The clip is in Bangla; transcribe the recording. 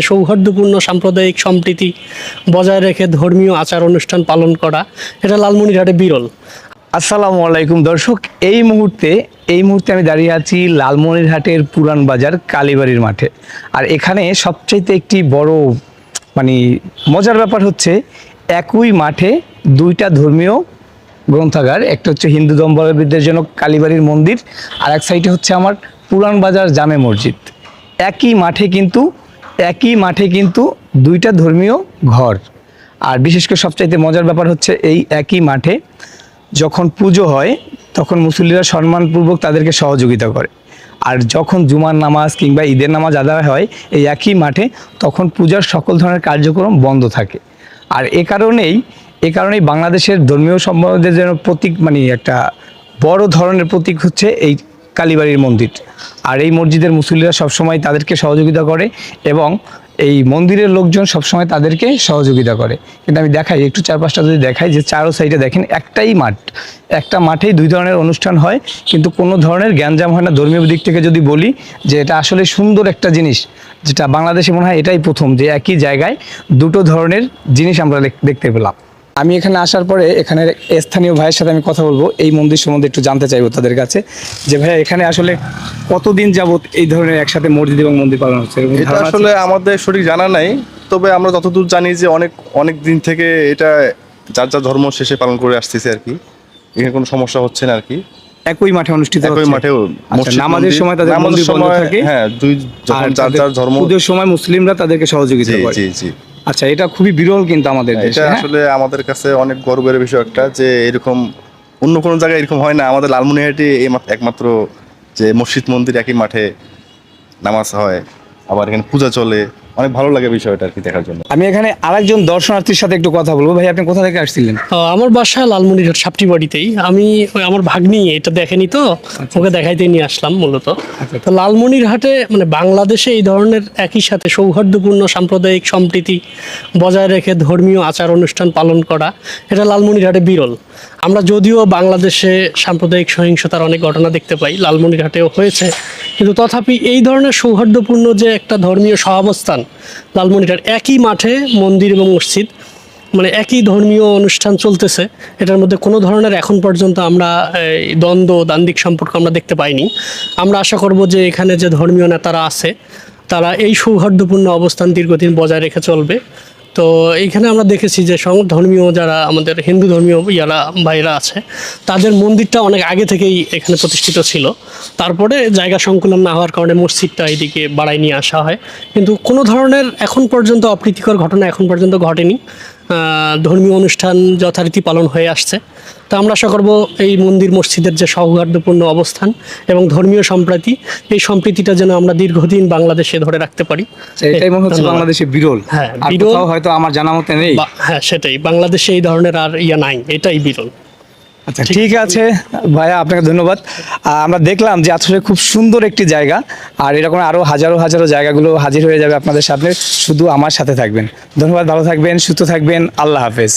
সৌহার্দ্যপূর্ণ সাম্প্রদায়িক সম্প্রীতি বজায় রেখে ধর্মীয় আচার অনুষ্ঠান পালন করা, এটা লালমনিরহাটে বিরল। আসসালামু আলাইকুম দর্শক, এই মুহূর্তে এই মুহূর্তে আমি দাঁড়িয়ে আছি লালমনিরহাটের পুরান বাজার কালীবাড়ির মাঠে। আর এখানে সবচাইতে একটি বড় মানে মজার ব্যাপার হচ্ছে, একই মাঠে দুইটা ধর্মীয় গ্রন্থাগার, একটা হচ্ছে হিন্দু ধর্মাবলম্বীদের জন্য কালীবাড়ির মন্দির, আর এক সাইডে হচ্ছে আমার পুরান বাজার জামে মসজিদ। একই মাঠে কিন্তু একই মাঠে কিন্তু দুইটা ধর্মীয় ঘর। আর বিশেষ করে সবচাইতে মজার ব্যাপার হচ্ছে এই একই মাঠে যখন পুজো হয়, তখন মুসল্লিরা সম্মানপূর্বক তাদেরকে সহযোগিতা করে। আর যখন জুমার নামাজ কিংবা ঈদের নামাজ আদায় হয় এই একই মাঠে, তখন পূজার সকল ধরনের কার্যক্রম বন্ধ থাকে। আর এ কারণেই এ কারণেই বাংলাদেশের ধর্মীয় সম্প্রদায়ের যেন প্রতীক মানে একটা বড় ধরনের প্রতীক হচ্ছে এই কালীবাড়ির মন্দির। আর এই মসজিদের মুসল্লিরা সবসময় তাদেরকে সহযোগিতা করে এবং এই মন্দিরের লোকজন সবসময় তাদেরকে সহযোগিতা করে। কিন্তু আমি দেখাই, একটু চারপাশটা যদি দেখাই, যে চারো সাইডে দেখেন, একটাই মাঠ। একটা মাঠেই দুই ধরনের অনুষ্ঠান হয়, কিন্তু কোনো ধরনের জ্ঞানজাম হয় না। ধর্মীয় দিক থেকে যদি বলি, যে এটা আসলে সুন্দর একটা জিনিস, যেটা বাংলাদেশে মনে হয় এটাই প্রথম, যে একই জায়গায় দুটো ধরনের জিনিস আমরা দেখ- দেখতে পেলাম। আমি এখানে আসার পরে এখানের স্থানীয় ভাইয়ের সাথে আমি কথা বলব। এই মন্দির সম্বন্ধে একটু জানতে চাইব তাদের কাছে যে ভাইয়া এখানে আসলে কতদিন যাবত এই ধরনের একসাথে মসজিদ এবং মন্দির পালন হচ্ছে? এটা আসলে আমাদের সঠিক জানা নাই তবে আমরা যতদূর জানি যে অনেক অনেক দিন থেকে এটা যার যার ধর্ম শেষে পালন করে আসতেছে আর কি। এখানে কোনো সমস্যা হচ্ছে না আর কি। একই মাঠে অনুষ্ঠিত একই? মাঠেও আচ্ছা, নামাজের সময় তাদের মন্দির বন্ধ থাকে। হ্যাঁ দুই যখন যার যার ধর্ম পুজোর সময় মুসলিমরা তাদেরকে সহযোগিতা করে। জি জি। আচ্ছা এটা খুবই বিরল কিন্তু আমাদের দেশে এটা হ্যাঁ? আসলে আমাদের কাছে অনেক গর্বের বিষয় একটা যে এরকম অন্য কোনো জায়গায় এরকম হয় না আমাদের লালমনিরহাটে এই মাত্র- একমাত্র যে মসজিদ মন্দির একই মাঠে নামাজ হয় আবার এখানে পূজা চলে অনেক ভালো লাগে বিষয়টা আর কি দেখার জন্য। আমি এখানে আরেকজন দর্শনার্থীর সাথে একটু কথা বলব। ভাই আপনি কোথা থেকে আসছিলেন? আমার বাসা লালমনিরহাট সাপটি বাড়িতেই আমি ওই আমার ভাগ্নি এটা দেখেনি তো? ওকে দেখাইতে নিয়ে আসলাম মূলত। তো লালমনিরহাটে মানে বাংলাদেশে এই ধরনের একই সাথে সৌহার্দ্যপূর্ণ সাম্প্রদায়িক সম্প্রীতি বজায় রেখে ধর্মীয় আচার অনুষ্ঠান পালন করা এটা লালমনিরহাটে বিরল। আমরা যদিও বাংলাদেশে সাম্প্রদায়িক সহিংসতার অনেক ঘটনা দেখতে পাই লালমনিরহাটেও হয়েছে। কিন্তু তথাপি এই ধরনের সৌহার্দ্যপূর্ণ যে একটা ধর্মীয় সহাবস্থান লালমনিটার একই মাঠে মন্দির এবং মসজিদ মানে একই ধর্মীয় অনুষ্ঠান চলতেছে, এটার মধ্যে কোনো ধরনের এখন পর্যন্ত আমরা দ্বন্দ্ব দান্দিক সম্পর্ক আমরা দেখতে পাইনি। আমরা আশা করব যে এখানে যে ধর্মীয় নেতারা আছে, তারা এই সৌহার্দ্যপূর্ণ অবস্থান দীর্ঘদিন বজায় রেখে চলবে। তো এইখানে আমরা দেখেছি যে সং, ধর্মীয় যারা আমাদের হিন্দু ধর্মীয় ইয়ারা ভাইরা আছে, তাদের মন্দিরটা অনেক আগে থেকেই এখানে প্রতিষ্ঠিত ছিল। তারপরে জায়গা সংকুলন না হওয়ার কারণে মসজিদটা এইদিকে বাড়ায় নিয়ে আসা হয়। কিন্তু কোনো ধরনের এখন পর্যন্ত অপ্রীতিকর ঘটনা এখন পর্যন্ত ঘটেনি। ধর্মীয় অনুষ্ঠান যথারীতি পালন হয়ে আসছে। তো আমরা আশা করব এই মন্দির মসজিদের যে সৌহার্দ্যপূর্ণ অবস্থান এবং ধর্মীয় সম্প্রীতি এই সম্প্রীতিটা যেন আমরা দীর্ঘদিন বাংলাদেশে ধরে রাখতে পারি। এটাই মনে হচ্ছে বাংলাদেশে বিরল। হ্যাঁ, বিরল। হয়তো আমার জানা মতে নেই হ্যাঁ সেটাই। বাংলাদেশে এই ধরনের আর ইয়া নাই এটাই বিরল। আচ্ছা ঠিক আছে ভাইয়া আপনাকে ধন্যবাদ। আমরা দেখলাম যে আসলে খুব সুন্দর একটি জায়গা আর এরকম আরও হাজারো হাজারো জায়গাগুলো হাজির হয়ে যাবে আপনাদের সামনে। শুধু আমার সাথে থাকবেন। ধন্যবাদ ভালো থাকবেন সুস্থ থাকবেন। আল্লাহ হাফেজ।